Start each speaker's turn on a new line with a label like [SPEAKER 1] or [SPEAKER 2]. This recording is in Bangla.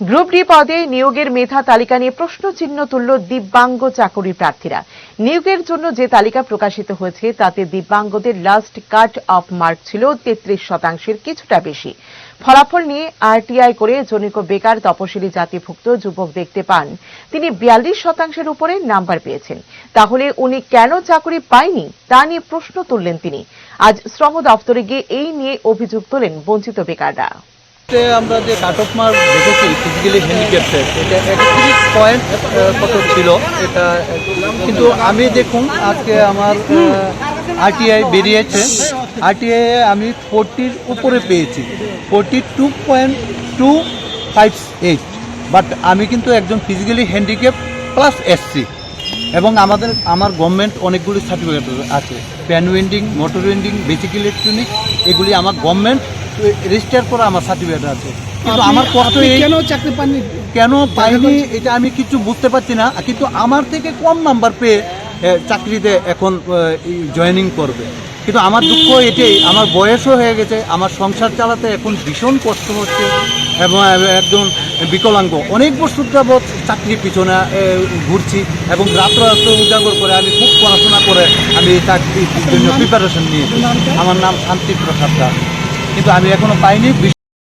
[SPEAKER 1] গ্রুপ ডি পদে নিয়োগের মেধা তালিকা নিয়ে প্রশ্ন চিহ্ন তুলল দিব্যাঙ্গ চাকরি প্রার্থীরা। নিয়োগের জন্য যে তালিকা প্রকাশিত হয়েছে, তাতে দিব্যাঙ্গদের লাস্ট কাট অফ মার্ক ছিল তেত্রিশ শতাংশের কিছুটা বেশি। ফলাফল নিয়ে আরটিআই করে জনিক বেকার তপশিলি জাতিভুক্ত যুবক দেখতে পান। তিনি বিয়াল্লিশ শতাংশের উপরে নাম্বার পেয়েছেন। তাহলে উনি কেন চাকরি পায়নি? তা নিয়ে প্রশ্ন তুললেন তিনি। আজ শ্রম দপ্তরে গিয়ে এই নিয়ে অভিযোগ তোলেন বঞ্চিত বেকাররা।
[SPEAKER 2] আমরা যে কাট অফ মার্ক দেখেছি ফিজিক্যালি হ্যান্ডিক্যাপ্টেড এটা একত্রিশ পয়েন্ট কত ছিল এটা কিন্তু আমি দেখুন আজকে আমার আরটিআই বেরিয়েছে। আরটিআই আমি ফোরটির উপরে পেয়েছি। Forty two point two five eight but আমি কিন্তু একজন ফিজিক্যালি হ্যান্ডিক্যাপ প্লাস এসসি এবং আমাদের আমার গভর্নমেন্ট অনেকগুলি সার্টিফিকেট আছে। Fan winding motor winding basic electronic এগুলি আমার গভর্নমেন্ট রেজিস্টার করা আমার সার্টিফিকেট আছে। কিন্তু আমার কষ্ট এই
[SPEAKER 3] কেন চাকরি পাননি?
[SPEAKER 2] কেন পাইনি এটা আমি কিছু বুঝতে পারছি না। কিন্তু আমার থেকে কম নাম্বার পেয়ে চাকরিতে এখন জয়েনিং করবে। কিন্তু আমার দুঃখ এটাই আমার বয়সও হয়ে গেছে আমার সংসার চালাতে এখন ভীষণ কষ্ট হচ্ছে এবং একজন বিকলাঙ্গ। অনেক বছর যাবৎ চাকরির পিছনে ঘুরছি এবং রাত্র রাত্র উজাগর করে আমি খুব পড়াশোনা করে আমি চাকরির জন্য প্রিপারেশন নিয়েছি। আমার নাম শান্তি প্রসাদ দাস। কিন্তু আমি এখনও পাইনি।